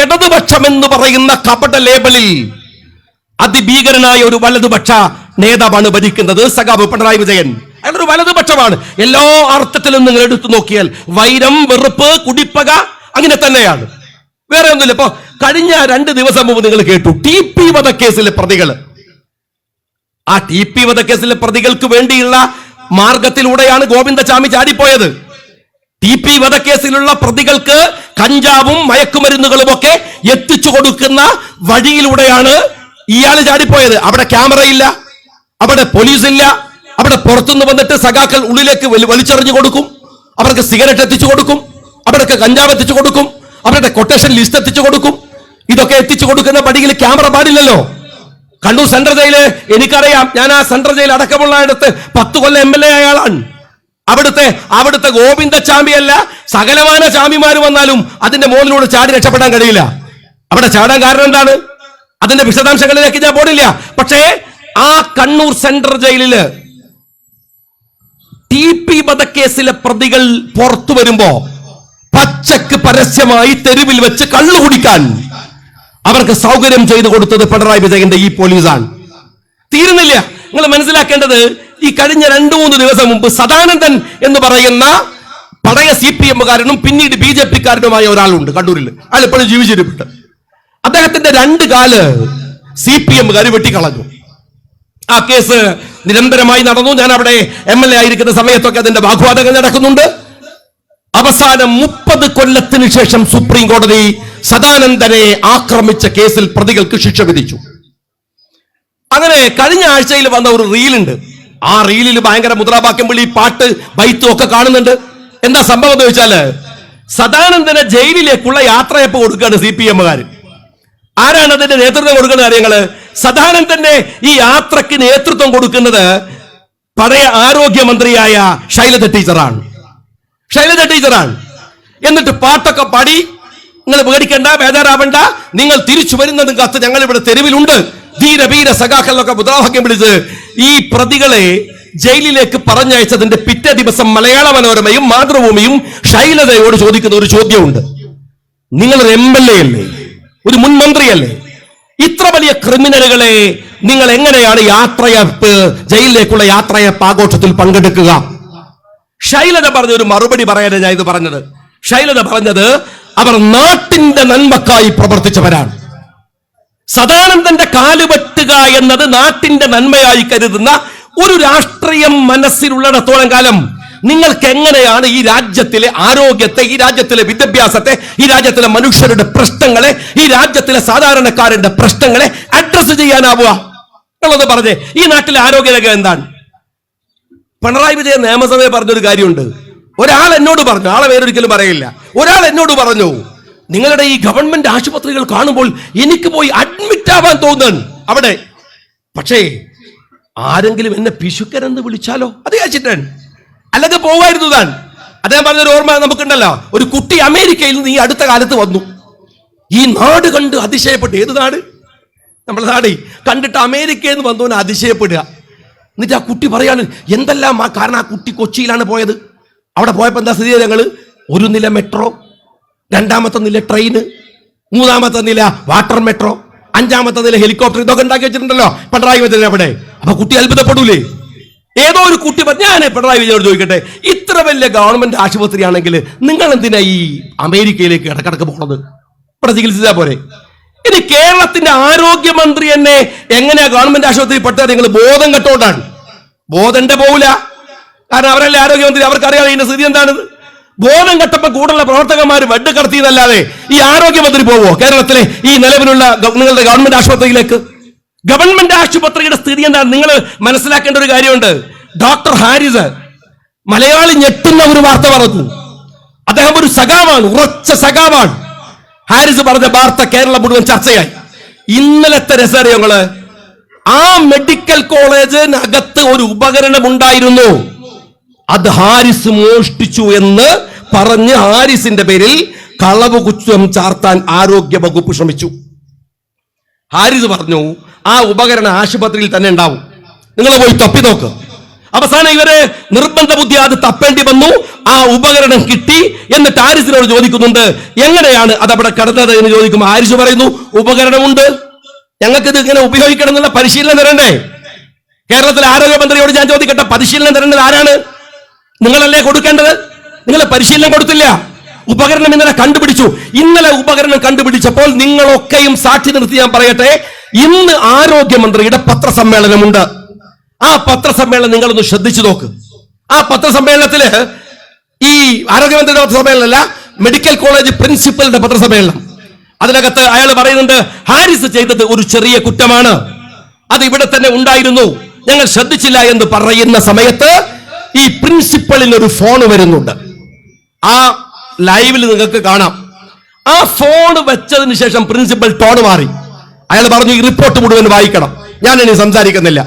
ഇടതുപക്ഷം എന്ന് പറയുന്ന കപട ലേബലിൽ അതിഭീകരനായ ഒരു വലതുപക്ഷ നേതാവാണ് ഭരിക്കുന്നത്. സഖാബ് പിണറായി വിജയൻ. അയാളൊരു വലതുപക്ഷമാണ്. എല്ലാ അർത്ഥത്തിലും നിങ്ങൾ എടുത്തു നോക്കിയാൽ വൈരം വെറുപ്പ് കുടിപ്പക അങ്ങനെ തന്നെയാണ്. വേറെ ഒന്നുമില്ല. ഇപ്പൊ കഴിഞ്ഞ രണ്ട് ദിവസം മുമ്പ് നിങ്ങൾ കേട്ടു ടി പി വധക്കേസിലെ പ്രതികൾ. ആ ടി പി വധക്കേസിലെ പ്രതികൾക്ക് വേണ്ടിയുള്ള മാർഗത്തിലൂടെയാണ് ഗോവിന്ദചാമി ചാടിപ്പോയത്. ടി പി വധക്കേസിലുള്ള പ്രതികൾക്ക് കഞ്ചാവും മയക്കുമരുന്നുകളും ഒക്കെ എത്തിച്ചു കൊടുക്കുന്ന വഴിയിലൂടെയാണ് ഇയാൾ ചാടിപ്പോയത്. അവിടെ ക്യാമറയില്ല അവിടെ പോലീസ് ഇല്ല അവിടെ പുറത്തുനിന്ന് വന്നിട്ട് സഖാക്കൾ ഉള്ളിലേക്ക് വലി- വലിച്ചെറിഞ്ഞു കൊടുക്കും. അവർക്ക് സിഗരറ്റ് എത്തിച്ചു കൊടുക്കും അവർക്ക് കഞ്ചാവ് എത്തിച്ചു കൊടുക്കും അവരുടെ കൊട്ടേഷൻ ലിസ്റ്റ് എത്തിച്ചു കൊടുക്കും. ഇതൊക്കെ എത്തിച്ചു കൊടുക്കുന്ന പടിയിൽ ക്യാമറ പാടില്ലല്ലോ. കണ്ണൂർ സെൻട്രൽ ജയിൽ എനിക്കറിയാം ഞാൻ ആ സെൻട്രൽ ജയിൽ അടക്കമുള്ള ഇടത്ത് പത്ത് കൊല്ലം എം എൽ എ അയാളാണ് അവിടുത്തെ അവിടുത്തെ ഗോവിന്ദ ചാമ്പിയല്ല സകലമാന ചാമ്പിമാര് വന്നാലും അതിന്റെ മുകളിലൂടെ ചാടി രക്ഷപ്പെടാൻ കഴിയില്ല. അവിടെ ചാടാൻ കാരണം എന്താണ്? അതിന്റെ വിശദാംശങ്ങളിലേക്ക് ഞാൻ പോടില്ല പക്ഷേ ആ കണ്ണൂർ സെൻട്രൽ ജയിലിൽ ടി പി വധക്കേസിലെ പ്രതികൾ പുറത്തു വരുമ്പോ പച്ചക്ക് പരസ്യമായി തെരുവിൽ വെച്ച് കള്ളു കുടിക്കാൻ അവർക്ക് സൗകര്യം ചെയ്തു കൊടുത്തത് പിണറായി വിജയന്റെ ഈ പോലീസാണ്. തീരുന്നില്ല. നിങ്ങൾ മനസ്സിലാക്കേണ്ടത് ഈ കഴിഞ്ഞ രണ്ടു മൂന്ന് ദിവസം മുമ്പ് സദാനന്ദൻ എന്ന് പറയുന്ന പഴയ സി പി എമ്മുകാരനും പിന്നീട് ബി ജെ പിക്കാരനുമായ ഒരാളുണ്ട് കണ്ണൂരിൽ അയാൾ ഇപ്പോഴും ജീവിച്ചിരിപ്പുണ്ട്. അദ്ദേഹത്തിന്റെ രണ്ട് കാൽ സി പി എമ്മുകാർ വെട്ടിക്കളഞ്ഞു. ആ കേസ് നിരന്തരമായി നടന്നു. ഞാൻ അവിടെ എം എൽ എ ആയിരിക്കുന്ന സമയത്തൊക്കെ അതിന്റെ വാഗ്വാദങ്ങൾ നടക്കുന്നുണ്ട്. അവസാനം മുപ്പത് കൊല്ലത്തിന് ശേഷം സുപ്രീം കോടതി സദാനന്ദനെ ആക്രമിച്ച കേസിൽ പ്രതികൾക്ക് ശിക്ഷ വിധിച്ചു. അങ്ങനെ കഴിഞ്ഞ ആഴ്ചയിൽ വന്ന ഒരു റീലുണ്ട്. ആ റീലിൽ ഭയങ്കര മുദ്രാവാക്യം വിളി പാട്ട് ബൈത്തും ഒക്കെ കാണുന്നുണ്ട്. എന്താ സംഭവം എന്ന് ചോദിച്ചാൽ സദാനന്ദനെ ജയിലിലേക്കുള്ള യാത്രയപ്പ് കൊടുക്കുകയാണ് സി പി എമ്മുകാർ. ആരാണ് അതിന്റെ നേതൃത്വം കൊടുക്കുന്ന കാര്യങ്ങൾ? സദാനന്ദന്റെ ഈ യാത്രയ്ക്ക് നേതൃത്വം കൊടുക്കുന്നത് പഴയ ആരോഗ്യമന്ത്രിയായ ശൈലജ ടീച്ചറാണ്. ശൈലജ ടീച്ചറാണ്. എന്നിട്ട് പാട്ടൊക്കെ പാടി നിങ്ങൾ പേടിക്കണ്ട ബേജാറാവണ്ട നിങ്ങൾ തിരിച്ചു വരുന്നതും കത്ത് ഞങ്ങൾ ഇവിടെ തെരുവിലുണ്ട്. ധീര വീര സഖാക്കളിലൊക്കെ മുദ്രാവാക്യം വിളിച്ച് ഈ പ്രതികളെ ജയിലിലേക്ക് പറഞ്ഞയച്ചതിന്റെ പിറ്റേ ദിവസം മലയാള മനോരമയും മാതൃഭൂമിയും ശൈലതയോട് ചോദിക്കുന്ന ഒരു ചോദ്യമുണ്ട്. നിങ്ങളൊരു എം എൽ എ അല്ലേ? ഒരു മുൻ മന്ത്രിയല്ലേ? ഇത്ര വലിയ ക്രിമിനലുകളെ നിങ്ങൾ എങ്ങനെയാണ് യാത്രയപ്പ് ജയിലിലേക്കുള്ള യാത്രയപ്പ് ആഘോഷത്തിൽ പങ്കെടുക്കുക? ശൈലത പറഞ്ഞ ഒരു മറുപടി പറയാനാണ് ഞാൻ ഇത് പറഞ്ഞത്. ശൈലത പറഞ്ഞത് അവർ നാട്ടിന്റെ നന്മക്കായി പ്രവർത്തിച്ചവരാണ്. സദാനന്ദന്റെ കാൽ വെട്ടുക എന്നത് നാട്ടിന്റെ നന്മയായി കരുതുന്ന ഒരു രാഷ്ട്രീയം മനസ്സിലുള്ളിടത്തോളം കാലം നിങ്ങൾക്ക് എങ്ങനെയാണ് ഈ രാജ്യത്തിലെ ആരോഗ്യത്തെ ഈ രാജ്യത്തിലെ വിദ്യാഭ്യാസത്തെ ഈ രാജ്യത്തിലെ മനുഷ്യരുടെ പ്രശ്നങ്ങളെ ഈ രാജ്യത്തിലെ സാധാരണക്കാരുടെ പ്രശ്നങ്ങളെ അഡ്രസ് ചെയ്യാനാവുക? എന്നുള്ളത് പറഞ്ഞേ ഈ നാട്ടിലെ ആരോഗ്യരേഖ എന്താണ്? പിണറായി വിജയൻ നിയമസഭയിൽ പറഞ്ഞൊരു കാര്യമുണ്ട്. ഒരാൾ എന്നോട് പറഞ്ഞു ആളെ വേറൊരിക്കലും പറയില്ല. ഒരാൾ എന്നോട് പറഞ്ഞു നിങ്ങളുടെ ഈ ഗവൺമെന്റ് ആശുപത്രികൾ കാണുമ്പോൾ എനിക്ക് പോയി അഡ്മിറ്റ് ആവാൻ തോന്നുന്നു. അവിടെ. പക്ഷേ ആരെങ്കിലും എന്നെ പിശുക്കരെന്ന് വിളിച്ചാലോ? അത് കഴിച്ചിട്ടാണ് അല്ലെങ്കിൽ പോവായിരുന്നു താൻ. അദ്ദേഹം പറഞ്ഞൊരു ഓർമ്മ നമുക്കുണ്ടല്ലോ. ഒരു കുട്ടി അമേരിക്കയിൽ നിന്ന് ഈ അടുത്ത കാലത്ത് വന്നു. ഈ നാട് കണ്ട് അതിശയപ്പെട്ടു. ഏത് നാട്? നമ്മുടെ നാട്. കണ്ടിട്ട് അമേരിക്കയിൽ നിന്ന് വന്നവന് അതിശയപ്പെടുക. എന്നിട്ട് ആ കുട്ടി പറയാണ് എന്തെല്ലാം ആ കാരണം? ആ കുട്ടി കൊച്ചിയിലാണ് പോയത്. അവിടെ പോയപ്പോൾ എന്താ സ്ഥിതി? ഞങ്ങൾ ഒരു നില മെട്രോ രണ്ടാമത്തെ നില ട്രെയിന് മൂന്നാമത്തെ നില വാട്ടർ മെട്രോ അഞ്ചാമത്തെ നില ഹെലികോപ്റ്റർ ഇതൊക്കെ ഉണ്ടാക്കി വെച്ചിട്ടുണ്ടല്ലോ. പിണറായി വിജയൻ അവിടെ. അപ്പൊ കുട്ടി അത്ഭുതപ്പെടൂലേ? ഏതോ ഒരു കുട്ടി പറഞ്ഞു ഞാൻ പിണറായി വിജയനോട് ചോദിക്കട്ടെ ഇത്ര വലിയ ഗവൺമെന്റ് ആശുപത്രിയാണെങ്കിൽ നിങ്ങൾ എന്തിനാ ഈ അമേരിക്കയിലേക്ക് ഇടക്കിടക്ക് പോണത്? ഇവിടെ ചികിത്സിച്ചാ പോരെ. ഇനി കേരളത്തിന്റെ ആരോഗ്യമന്ത്രി എന്നെ എങ്ങനെയാ ഗവൺമെന്റ് ആശുപത്രി പെട്ടത് നിങ്ങൾ ബോധം കെട്ടോണ്ടാണ്. ബോധന്റെ പോവില്ല കാരണം അവരല്ലേ ആരോഗ്യമന്ത്രി? അവർക്കറിയാം ഇതിന്റെ സ്ഥിതി എന്താണെന്ന്. ബോധം കെട്ടപ്പോ കൂടുതലുള്ള പ്രവർത്തകന്മാർ വെഡ് കടത്തിയതല്ലാതെ ഈ ആരോഗ്യമന്ത്രി പോവോ? കേരളത്തിലെ ഈ നിലവിലുള്ള നിങ്ങളുടെ ഗവൺമെന്റ് ആശുപത്രിയിലേക്ക്? ഗവൺമെന്റ് ആശുപത്രിയുടെ സ്ഥിതി എന്താണ്? നിങ്ങൾ മനസ്സിലാക്കേണ്ട ഒരു കാര്യമുണ്ട്. ഡോക്ടർ ഹാരിസ് മലയാളി ഞെട്ടുന്ന ഒരു വാർത്ത പറഞ്ഞു. അദ്ദേഹം ഒരു സഖാവാണ് ഉറച്ച സഖാവാണ്. ഹാരിസ് പറഞ്ഞ വാർത്ത കേരളം മുഴുവൻ ചർച്ചയായി. ഇന്നലത്തെ രസറിയങ്ങൾ ആ മെഡിക്കൽ കോളേജിനകത്ത് ഒരു ഉപകരണം ഉണ്ടായിരുന്നു അത് ഹാരിസ് മോഷ്ടിച്ചു എന്ന് പറഞ്ഞ് ഹാരിസിന്റെ പേരിൽ കളവ് കുറ്റം ചാർത്താൻ ആരോഗ്യ വകുപ്പ് ശ്രമിച്ചു. ഹാരിസ് പറഞ്ഞു ആ ഉപകരണം ആശുപത്രിയിൽ തന്നെ ഉണ്ടാവും. നിങ്ങൾ പോയി തപ്പി നോക്ക്. അവസാനം ഇവർ നിർബന്ധ ബുദ്ധി അത് തപ്പേണ്ടി വന്നു. ആ ഉപകരണം കിട്ടി എന്നിട്ട് ആരിസിനോട് ചോദിക്കുന്നുണ്ട് എങ്ങനെയാണ് അത് അവിടെ കടന്നത്? എന്ന് ചോദിക്കുമ്പോൾ ആരിസ് പറയുന്നു ഉപകരണമുണ്ട്. ഞങ്ങൾക്ക് ഇത് ഇങ്ങനെ ഉപയോഗിക്കണം എന്നുള്ള പരിശീലനം തരണ്ടേ? കേരളത്തിലെ ആരോഗ്യമന്ത്രിയോട് ഞാൻ ചോദിക്കട്ടെ പരിശീലനം തരേണ്ടത് ആരാണ്? നിങ്ങളല്ലേ കൊടുക്കേണ്ടത്? നിങ്ങൾ പരിശീലനം കൊടുത്തില്ല. ഉപകരണം ഇന്നലെ കണ്ടുപിടിച്ചു. ഇന്നലെ ഉപകരണം കണ്ടുപിടിച്ചപ്പോൾ നിങ്ങളൊക്കെയും സാക്ഷി നിർത്തി ഞാൻ പറയട്ടെ ഇന്ന് ആരോഗ്യമന്ത്രിയുടെ പത്രസമ്മേളനമുണ്ട്. ആ പത്രസമ്മേളനം നിങ്ങളൊന്ന് ശ്രദ്ധിച്ചു നോക്ക്. ആ പത്രസമ്മേളനത്തിൽ ഈ ആരോഗ്യമന്ത്രിയുടെ പത്രസമ്മേളനമല്ല മെഡിക്കൽ കോളേജ് പ്രിൻസിപ്പലിന്റെ പത്രസമ്മേളനം. അതിനകത്ത് അയാൾ പറയുന്നുണ്ട് ഹാരിസ് ചെയ്തത് ഒരു ചെറിയ കുറ്റമാണ്. അത് ഇവിടെ തന്നെ ഉണ്ടായിരുന്നു. ഞങ്ങൾ ശ്രദ്ധിച്ചില്ല എന്ന് പറയുന്ന സമയത്ത് ഈ പ്രിൻസിപ്പളിൽ ഒരു ഫോൺ വരുന്നുണ്ട്. ആ ലൈവിൽ നിങ്ങൾക്ക് കാണാം. ആ ഫോൺ വെച്ചതിന് ശേഷം പ്രിൻസിപ്പൽ ടോൺ മാറി. അയാൾ പറഞ്ഞു ഈ റിപ്പോർട്ട് മുഴുവൻ വായിക്കണം. ഞാൻ ഇനി സംസാരിക്കുന്നില്ല.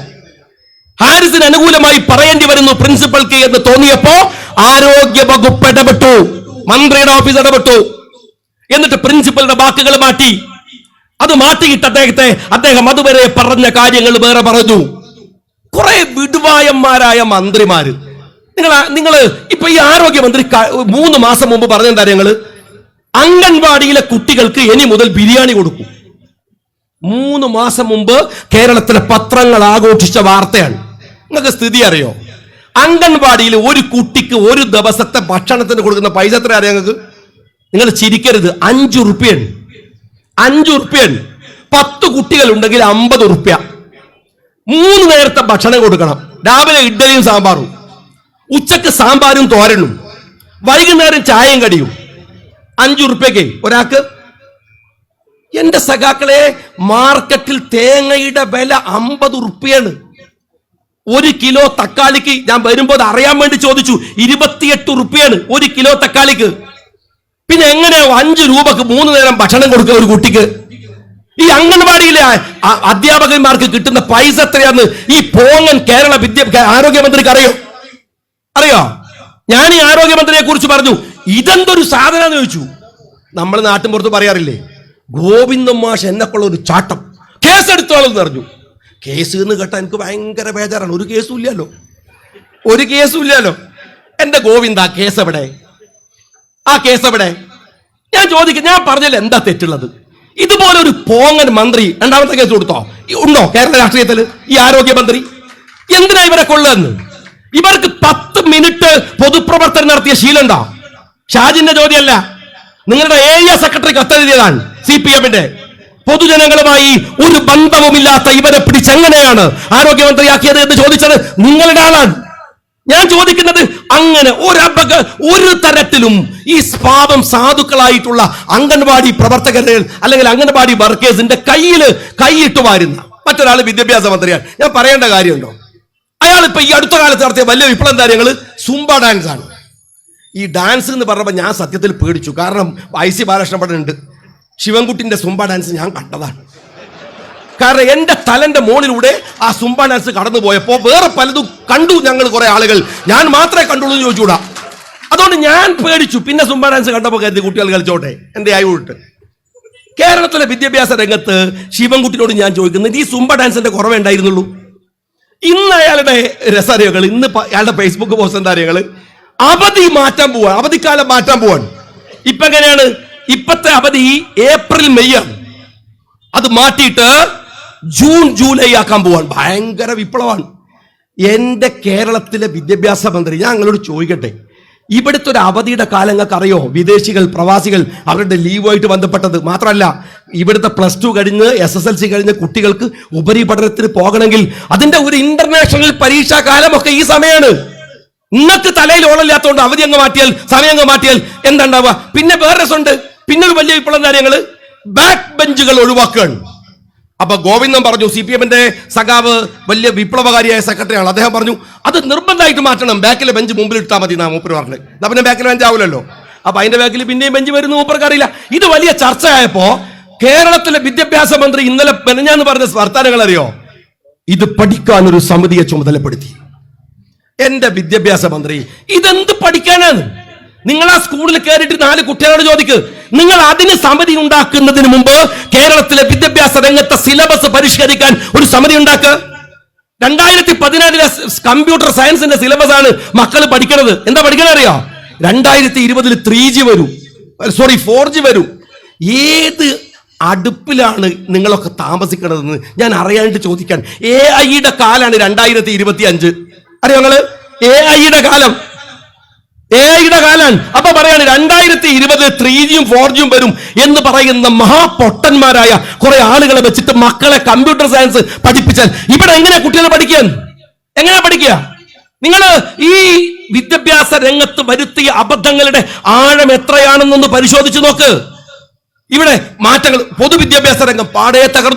ഹാരിസിന് അനുകൂലമായി പറയേണ്ടി വരുന്നു പ്രിൻസിപ്പൽക്ക് എന്ന് തോന്നിയപ്പോ ആരോഗ്യ വകുപ്പ് ഇടപെട്ടു. മന്ത്രിയുടെ ഓഫീസ് ഇടപെട്ടു. എന്നിട്ട് പ്രിൻസിപ്പലിന്റെ വാക്കുകൾ മാറ്റി. അത് മാറ്റിയിട്ട് അദ്ദേഹത്തെ അദ്ദേഹം അതുവരെ പറഞ്ഞ കാര്യങ്ങൾ വേറെ പറഞ്ഞു. കുറെ വിടുവായന്മാരായ മന്ത്രിമാര് നിങ്ങൾ നിങ്ങൾ ഇപ്പൊ ഈ ആരോഗ്യമന്ത്രി മൂന്ന് മാസം മുമ്പ് പറഞ്ഞ ഞങ്ങൾ? അംഗൻവാടിയിലെ കുട്ടികൾക്ക് ഇനി മുതൽ ബിരിയാണി കൊടുക്കും. മൂന്ന് മാസം മുമ്പ് കേരളത്തിലെ പത്രങ്ങൾ ആഘോഷിച്ച വാർത്തയാണ്. നിങ്ങൾക്ക് സ്ഥിതി അറിയോ? അംഗൻവാടിയിൽ ഒരു കുട്ടിക്ക് ഒരു ദിവസത്തെ ഭക്ഷണത്തിന് കൊടുക്കുന്ന പൈസ എത്ര അറിയാം നിങ്ങൾക്ക്? നിങ്ങൾ ചിരിക്കരുത്. അഞ്ചു റുപ്യൻ അഞ്ചു റുപ്യൻ പത്ത് കുട്ടികൾ ഉണ്ടെങ്കിൽ അമ്പത് റുപ്യ. മൂന്ന് നേരത്തെ ഭക്ഷണം കൊടുക്കണം. രാവിലെ ഇഡ്ഡലിയും സാമ്പാറും. ഉച്ചയ്ക്ക് സാമ്പാരും തോരനും. വൈകുന്നേരം ചായയും കടിയും. അഞ്ചു റുപ്യക്ക് ഒരാൾക്ക്. എന്റെ സഖാക്കളെ മാർക്കറ്റിൽ തേങ്ങയുടെ വില അമ്പത് റുപ്യാണ് ഒരു കിലോ തക്കാളിക്ക് ഞാൻ വരുമ്പോൾ അറിയാൻ വേണ്ടി ചോദിച്ചു ഇരുപത്തിയെട്ട് റുപ്യാണ് ഒരു കിലോ തക്കാളിക്ക്. പിന്നെ എങ്ങനെയോ അഞ്ചു രൂപക്ക് മൂന്ന് നേരം ഭക്ഷണം കൊടുക്കുക ഒരു കുട്ടിക്ക്. ഈ അംഗൻവാടിയിലെ അധ്യാപകന്മാർക്ക് കിട്ടുന്ന പൈസ എത്രയാന്ന് ഈ പോങ്ങൻ കേരള വിദ്യ ആരോഗ്യമന്ത്രിക്ക് അറിയോ? അറിയോ? ഞാൻ ഈ ആരോഗ്യമന്ത്രിയെ കുറിച്ച് പറഞ്ഞു. ഇതെന്തൊരു സാധനം ചോദിച്ചു. നമ്മൾ നാട്ടിൻ പുറത്ത് പറയാറില്ലേ? ഗോവിന്ദൻ മാഷ് എന്നൊക്കെയുള്ള ഒരു ചാട്ടം. കേസ് കേസെടുത്തോളെന്ന് പറഞ്ഞു. കേസ് എന്ന് കേട്ടാൽ എനിക്ക് ഭയങ്കര ബേജാറാണ്. ഒരു കേസും ഇല്ലല്ലോ. ഒരു കേസും ഇല്ലല്ലോ. എന്റെ ഗോവിന്ദ ആ കേസ് എവിടെ? ആ കേസ് എവിടെ? ഞാൻ ചോദിക്കും ഞാൻ പറഞ്ഞതിൽ എന്താ തെറ്റുള്ളത്? ഇതുപോലെ ഒരു പോങ്ങൻ മന്ത്രി രണ്ടാമത്തെ കേസ് കൊടുത്തോ? ഉണ്ടോ കേരള രാഷ്ട്രീയത്തിൽ ഈ ആരോഗ്യമന്ത്രി? എന്തിനാ ഇവരെ കൊള്ളുന്നു? ഇവർക്ക് പത്ത് മിനിറ്റ് പൊതുപ്രവർത്തനം നടത്തിയ ശീലമുണ്ടോ? ഷാജിന്റെ ചോദ്യമല്ല. നിങ്ങളുടെ ഏരിയ സെക്രട്ടറി കത്തെഴുതിയതാണ് സി പി എമ്മിന്റെ. പൊതുജനങ്ങളുമായി ഒരു ബന്ധവുമില്ലാത്ത ഇവരെ പിടിച്ചെങ്ങനെയാണ് ആരോഗ്യമന്ത്രിയാക്കിയത് എന്ന് ചോദിച്ചത് നിങ്ങളുടെ ആളാണ്. ഞാൻ ചോദിക്കുന്നത് അങ്ങനെ ഒരപക ഒരു തരത്തിലും ഈ പാപം സാധുക്കളായിട്ടുള്ള അംഗൻവാടി പ്രവർത്തകരെ അല്ലെങ്കിൽ അംഗൻവാടി വർക്കേഴ്സിന്റെ കയ്യിൽ കൈയിട്ട് വാരുന്ന മറ്റൊരാൾ വിദ്യാഭ്യാസ മന്ത്രിയാണ്. ഞാൻ പറയേണ്ട കാര്യമുണ്ടോ? അയാൾ ഇപ്പൊ ഈ അടുത്ത കാലത്ത് നടത്തിയ വലിയ വിപ്ലവം കാര്യങ്ങൾ സുംബ ഡാൻസ് ആണ്. ഈ ഡാൻസ് എന്ന് പറഞ്ഞപ്പോൾ ഞാൻ സത്യത്തിൽ പേടിച്ചു. കാരണം ഐ സി ബാലകൃഷ്ണൻ പഠനം ഉണ്ട്. ശിവൻകുട്ടിന്റെ സുംബ ഡാൻസ് ഞാൻ കണ്ടതാണ്. കാരണം എന്റെ തലന്റെ മോളിലൂടെ ആ സുംബ ഡാൻസ് കടന്നു പോയപ്പോ വേറെ പലതും കണ്ടു ഞങ്ങൾ കുറെ ആളുകൾ. ഞാൻ മാത്രമേ കണ്ടുള്ളൂ എന്ന് ചോദിച്ചുകൂടാ. അതുകൊണ്ട് ഞാൻ പേടിച്ചു. പിന്നെ സുംബ ഡാൻസ് കണ്ടപ്പോൾ കരുതി കുട്ടികൾ കളിച്ചോട്ടെ. എന്റെ ആയി വിട്ട് കേരളത്തിലെ വിദ്യാഭ്യാസ രംഗത്ത് ശിവൻകുട്ടിനോട് ഞാൻ ചോദിക്കുന്നത് ഈ സുംബ ഡാൻസിന്റെ കുറവേ ഉണ്ടായിരുന്നുള്ളൂ? ഇന്ന് അയാളുടെ രസറിയകൾ ഇന്ന് അയാളുടെ ഫേസ്ബുക്ക് പോസ്റ്റ് എന്താ അറിയകൾ അവധി മാറ്റാൻ പോവാൻ അവധിക്കാലം മാറ്റാൻ പോവാൻ. ഇപ്പൊ എങ്ങനെയാണ്? ഇപ്പത്തെ അവധി ഏപ്രിൽ മെയ് ആണ്. അത് മാറ്റിയിട്ട് ജൂൺ ജൂലൈ ആക്കാൻ പോവാൻ. ഭയങ്കര വിപ്ലവമാണ്. എന്റെ കേരളത്തിലെ വിദ്യാഭ്യാസ മന്ത്രി ഞാൻ നിങ്ങളോട് ചോദിക്കട്ടെ. ഇവിടുത്തെ ഒരു അവധിയുടെ കാലങ്ങൾക്ക് അറിയോ വിദേശികൾ പ്രവാസികൾ അവരുടെ ലീവുമായിട്ട് ബന്ധപ്പെട്ടത്. മാത്രമല്ല ഇവിടുത്തെ പ്ലസ് ടു കഴിഞ്ഞ് എസ് എസ് എൽ സി കഴിഞ്ഞ് കുട്ടികൾക്ക് ഉപരിപഠനത്തിന് പോകണമെങ്കിൽ അതിന്റെ ഒരു ഇന്റർനാഷണൽ പരീക്ഷാ കാലമൊക്കെ ഈ സമയമാണ് നിങ്ങൾക്ക് തലയിൽ ഓളമില്ലാത്തതുകൊണ്ട് അവധി അങ്ങ് മാറ്റിയാൽ സമയം അങ്ങ് മാറ്റിയാൽ എന്താ ഉണ്ടാവുക? പിന്നെ വേറെ രസമുണ്ട്. പിന്നെ ഒരു വലിയ വിപ്ലവം കാര്യങ്ങൾ ബാക്ക് ബെഞ്ചുകൾ ഒഴിവാക്കുകയാണ്. അപ്പൊ ഗോവിന്ദൻ പറഞ്ഞു സി പി എമ്മിന്റെ സഖാവ് വലിയ വിപ്ലവകാരിയായ സെക്രട്ടറിയാണ്. അദ്ദേഹം പറഞ്ഞു അത് നിർബന്ധമായിട്ട് മാറ്റണം. ബാക്കിലെ ബെഞ്ച് മുമ്പിൽ ഇട്ടാൽ മതി നാ മൂപ്പർ പറഞ്ഞത്. എന്നാ പിന്നെ ബാക്കിലെ ബെഞ്ച് ആവില്ലല്ലോ അപ്പൊ അതിന്റെ ബാക്കിൽ പിന്നെയും ബെഞ്ച് വരുന്ന മൂപ്പർക്ക് അറിയില്ല. ഇത് വലിയ ചർച്ചയായപ്പോ കേരളത്തിലെ വിദ്യാഭ്യാസ മന്ത്രി ഇന്നലെ പെനഞ്ഞാന്ന് പറഞ്ഞ വർത്താനങ്ങൾ അറിയോ? ഇത് പഠിക്കാൻ ഒരു സമിതിയെ ചുമതലപ്പെടുത്തി. എന്റെ വിദ്യാഭ്യാസ മന്ത്രി ഇതെന്ത് പഠിക്കാനാണ്? നിങ്ങൾ ആ സ്കൂളിൽ കയറിയിട്ട് നാല് കുട്ടികളോട് ചോദിക്ക്. നിങ്ങൾ അതിന് സമിതി ഉണ്ടാക്കുന്നതിന് മുമ്പ് കേരളത്തിലെ വിദ്യാഭ്യാസ രംഗത്തെ സിലബസ് പരിഷ്കരിക്കാൻ ഒരു സമിതി ഉണ്ടാക്കുക രണ്ടായിരത്തി പതിനാലിലെ കമ്പ്യൂട്ടർ സയൻസിന്റെ സിലബസ് ആണ് മക്കൾ പഠിക്കുന്നത് എന്താ പഠിക്കണത് അറിയോ രണ്ടായിരത്തി ഇരുപതിൽ ത്രീ ജി വരും സോറി ഫോർ ജി വരും. ഏത് അടുപ്പിലാണ് നിങ്ങളൊക്കെ താമസിക്കണതെന്ന് ഞാൻ അറിയാനായിട്ട് ചോദിക്കാൻ. എ ഐയുടെ കാലാണ് രണ്ടായിരത്തി ഇരുപത്തി അഞ്ച് അറിയോ നിങ്ങൾ? എ ഐയുടെ കാലം. എ ഐയുടെ കാലാണ് അപ്പൊ പറയാണ് രണ്ടായിരത്തി ഇരുപത് ത്രീ ജിയും ഫോർ ജിയും വരും എന്ന് പറയുന്ന മഹാപൊട്ടന്മാരായ കുറെ ആളുകളെ വെച്ചിട്ട് മക്കളെ കമ്പ്യൂട്ടർ സയൻസ് പഠിപ്പിച്ചാൽ. ഇവിടെ എങ്ങനെ കുട്ടികളെ പഠിക്കാൻ? എങ്ങനെ പഠിക്കുക? നിങ്ങൾ ഈ വിദ്യാഭ്യാസ രംഗത്ത് വരുത്തിയ അബദ്ധങ്ങളുടെ ആഴം എത്രയാണെന്നൊന്ന് പരിശോധിച്ചു നോക്ക്. ഇവിടെ മാറ്റങ്ങൾ പൊതുവിദ്യാഭ്യാസ രംഗം പാടയെ തകർന്നു.